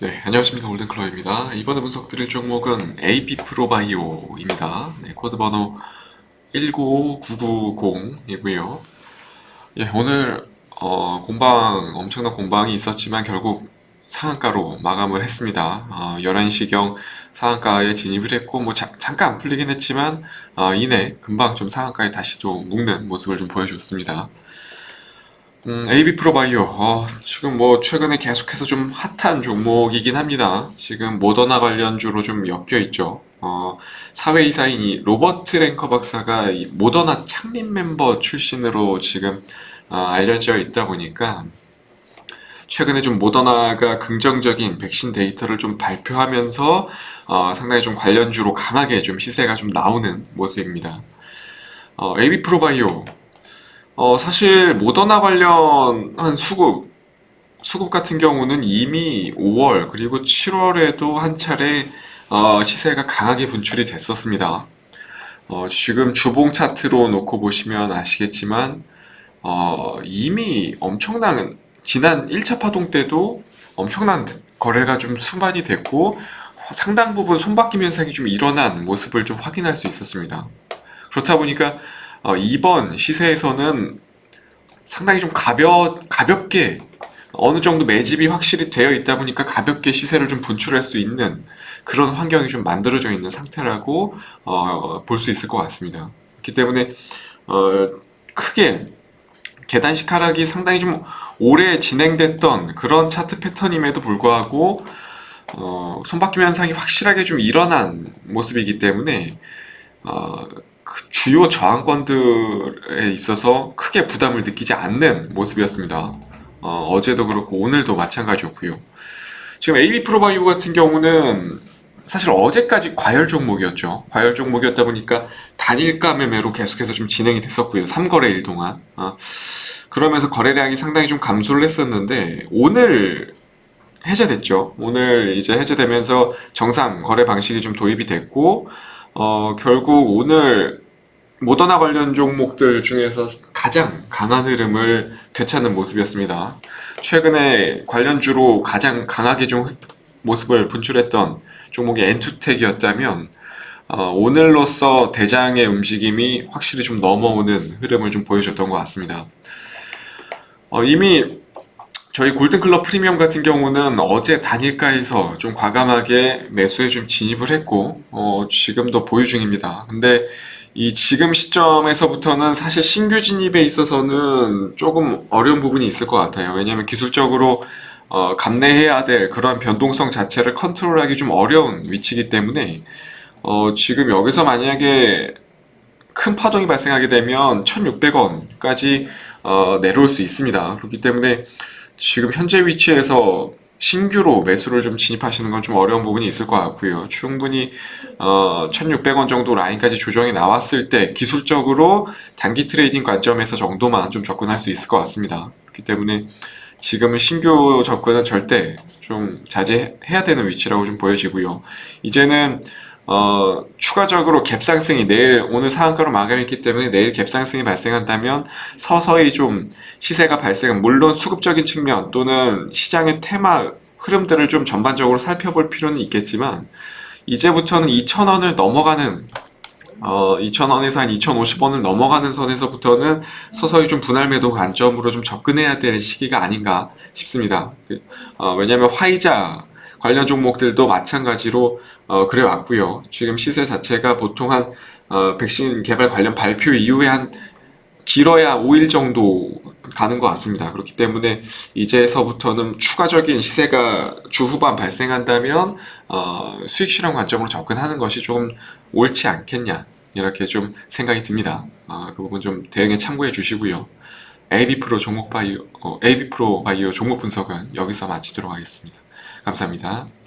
네, 안녕하십니까 골든클러입니다. 이번에 분석드릴 종목은 AP프로바이오입니다. 네, 코드 번호 195990이고요. 예, 오늘 어, 공방 엄청난 공방이 있었지만 결국 상한가로 마감을 했습니다. 어, 11시경 상한가에 진입을 했고 뭐 자- 잠깐 풀리긴 했지만 어, 이내 금방 좀 상한가에 다시 좀 묶는 모습을 좀 보여줬습니다. 음, AB 프로바이오, 어, 지금 뭐 최근에 계속해서 좀 핫한 종목이긴 합니다. 지금 모더나 관련주로 좀 엮여 있죠. 어, 사회이사인 이 로버트 랭커 박사가 이 모더나 창립 멤버 출신으로 지금 어, 알려져 있다 보니까 최근에 좀 모더나가 긍정적인 백신 데이터를 좀 발표하면서 어, 상당히 좀 관련주로 강하게 좀 시세가 좀 나오는 모습입니다. 어, AB 프로바이오, 어, 사실 모더나 관련한 수급, 수급 같은 경우는 이미 5월 그리고 7월에도 한 차례 어, 시세가 강하게 분출이 됐었습니다. 어, 지금 주봉 차트로 놓고 보시면 아시겠지만 어, 이미 엄청난 지난 1차 파동 때도 엄청난 거래가 좀 수반이 됐고 상당 부분 손바뀜 현상이 좀 일어난 모습을 좀 확인할 수 있었습니다. 그렇다 보니까 어, 이번 시세에서는 상당히 좀 가벼, 가볍게 어느 정도 매집이 확실히 되어 있다 보니까 가볍게 시세를 좀 분출할 수 있는 그런 환경이 좀 만들어져 있는 상태라고 어, 볼 수 있을 것 같습니다. 그렇기 때문에 어, 크게 계단식 하락이 상당히 좀 오래 진행됐던 그런 차트 패턴임에도 불구하고 어, 손바뀜 현상이 확실하게 좀 일어난 모습이기 때문에 어, 그 주요 저항권들에 있어서 크게 부담을 느끼지 않는 모습이었습니다. 어, 어제도 그렇고 오늘도 마찬가지였고요. 지금 AB 프로바이오 같은 경우는 사실 어제까지 과열 종목이었죠. 과열 종목이었다 보니까 단일가 매매로 계속해서 좀 진행이 됐었고요. 3거래일 동안. 어, 그러면서 거래량이 상당히 좀 감소를 했었는데 오늘 해제됐죠. 오늘 이제 해제되면서 정상 거래 방식이 좀 도입이 됐고 어, 결국 오늘 모더나 관련 종목들 중에서 가장 강한 흐름을 되찾는 모습이었습니다. 최근에 관련주로 가장 강하게 좀 모습을 분출했던 종목이 엔투텍이었다면 어, 오늘로써 대장의 움직임이 확실히 좀 넘어오는 흐름을 좀 보여줬던 것 같습니다. 어, 이미 저희 골든클럽 프리미엄 같은 경우는 어제 단일가에서 좀 과감하게 매수에 좀 진입을 했고 어, 지금도 보유 중입니다. 근데 이 지금 시점에서부터는 사실 신규 진입에 있어서는 조금 어려운 부분이 있을 것 같아요. 왜냐하면 기술적으로 어, 감내해야 될 그런 변동성 자체를 컨트롤하기 좀 어려운 위치이기 때문에 어, 지금 여기서 만약에 큰 파동이 발생하게 되면 1,600원까지 어, 내려올 수 있습니다. 그렇기 때문에 지금 현재 위치에서 신규로 매수를 좀 진입하시는 건 좀 어려운 부분이 있을 것 같고요. 충분히 어, 1,600원 정도 라인까지 조정이 나왔을 때 기술적으로 단기 트레이딩 관점에서 정도만 좀 접근할 수 있을 것 같습니다. 그렇기 때문에 지금은 신규 접근은 절대 좀 자제해야 되는 위치라고 좀 보여지고요. 이제는 어, 추가적으로 갭상승이 내일 오늘 상한가로 마감했기 때문에 내일 갭상승이 발생한다면 서서히 좀 시세가 발생한 물론 수급적인 측면 또는 시장의 테마 흐름들을 좀 전반적으로 살펴볼 필요는 있겠지만 이제부터는 2,000원을 넘어가는 어, 2,000원에서 한 2,050원을 넘어가는 선에서부터는 서서히 좀 분할 매도 관점으로 좀 접근해야 될 시기가 아닌가 싶습니다. 어, 왜냐하면 화이자 관련 종목들도 마찬가지로 어, 그래 왔고요. 지금 시세 자체가 보통 한 어, 백신 개발 관련 발표 이후에 한 길어야 5일 정도 가는 것 같습니다. 그렇기 때문에 이제서부터는 추가적인 시세가 주 후반 발생한다면 어, 수익 실현 관점으로 접근하는 것이 조금 옳지 않겠냐 이렇게 좀 생각이 듭니다. 아, 그 부분 좀 대응에 참고해 주시고요. AB 프로 종목 바이오, 어, AB 프로 바이오 종목 분석은 여기서 마치도록 하겠습니다. 감사합니다.